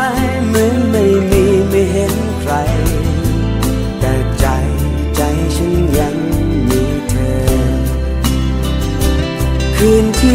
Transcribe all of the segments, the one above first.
ย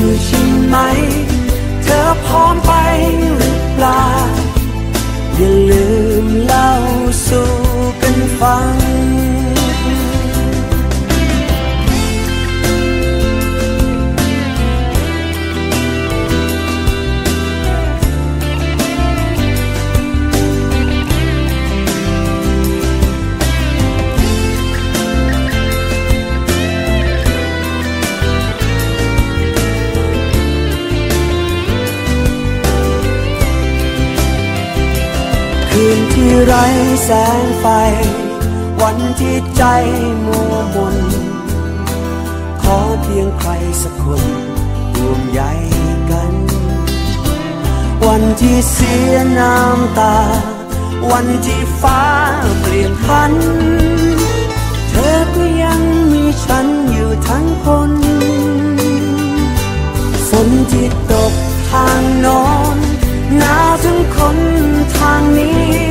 อยู่ใช่ไหม เธอพร้อมไปหรือเปล่า ไร้แสงไฟ วันที่ใจมัวมน ขอเพียงใครสักคนห่วงใยกัน วันที่เสียน้ำตา วันที่ฟ้าเปลี่ยนพัน เธอก็ยังมีฉันอยู่ทั้งคนฝนที่ตกทางโนอนหนาวถึงคนทางนี้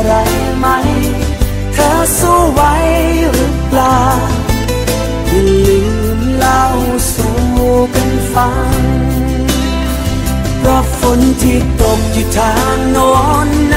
อะไรไหม เธอสู้ไหวหรือเปล่าอย่าลืมเล่าสู่กันฟังเพราะฝนที่ตกอยู่ทางโน้นหน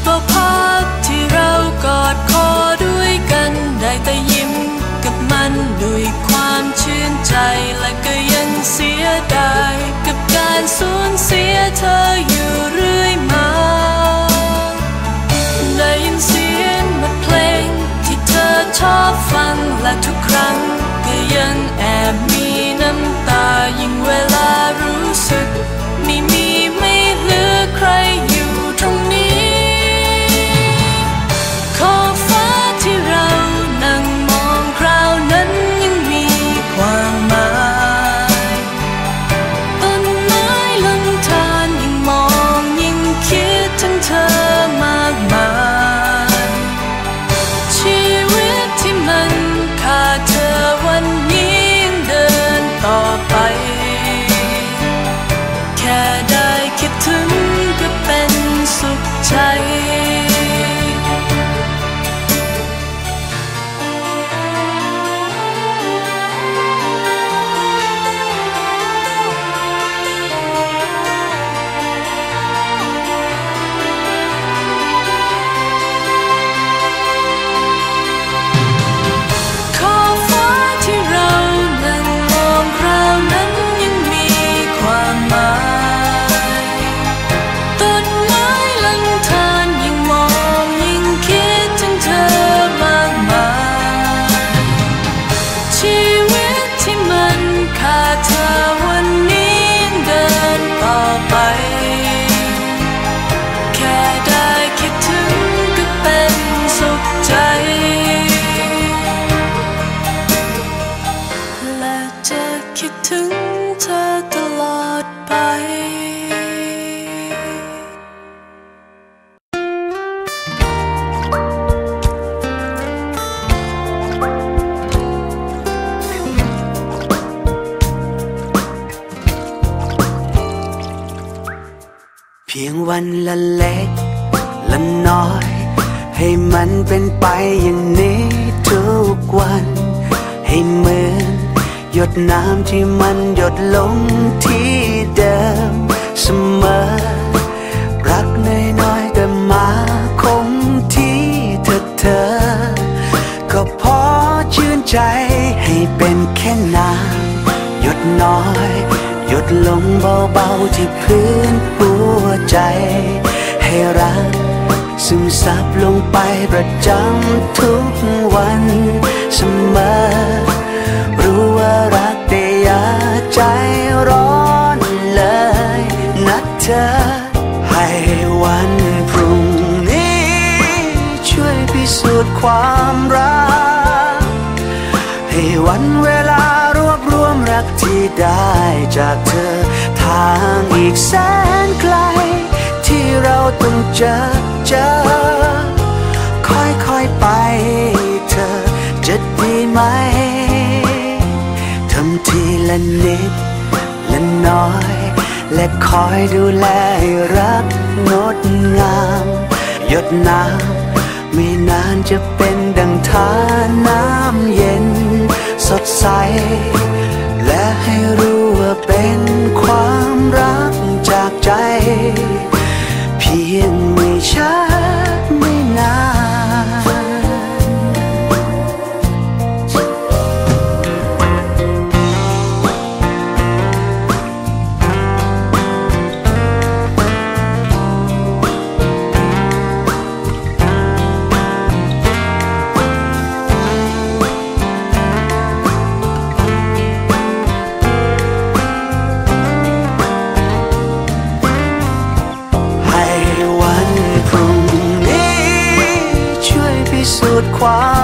บเอาภาพที่เรากอดคอด้วยกันได้แต่ยิ้มกับมันด้วยความชื่นใจและก็ยังเสียดายกับการสูญเสียเธออยู่เรื่อยมาได้ยินเสียงบทเพลงที่เธอชอบฟังและทุกครั้งก็ยังแอบ เพียงวันละเล็กละน้อย ให้มันเป็นไปอย่างนี้ทุกวัน ให้เหมือน หยดน้ำที่มันหยดลงที่เดิมเสมอ รักน้อยๆแต่มาคงที่เธอเธอ ก็พอชื่นใจให้เป็นแค่น้ำหยดน้อย หยดลงเบาๆที่พื้นหัวใจ ให้รักซึมซับลงไปประจำทุกวันเสมอ ใจร้อนเลยนะเธอ ให้วันพรุ่งนี้ ช่วยพิสูจน์ความรัก ให้วันเวลารวบรวมรักที่ได้จากเธอ ทางอีกแสนไกล ที่เราต้องเจอเจอค่อยๆไป ละนิดละน้อย และคอยดูแลรักงดงาม หยดน้ำไม่นานจะเป็นดังทานน้ำเย็น สดใส และให้รู้ว่าเป็นความรักจากใจ เพียงไม่ช้า สู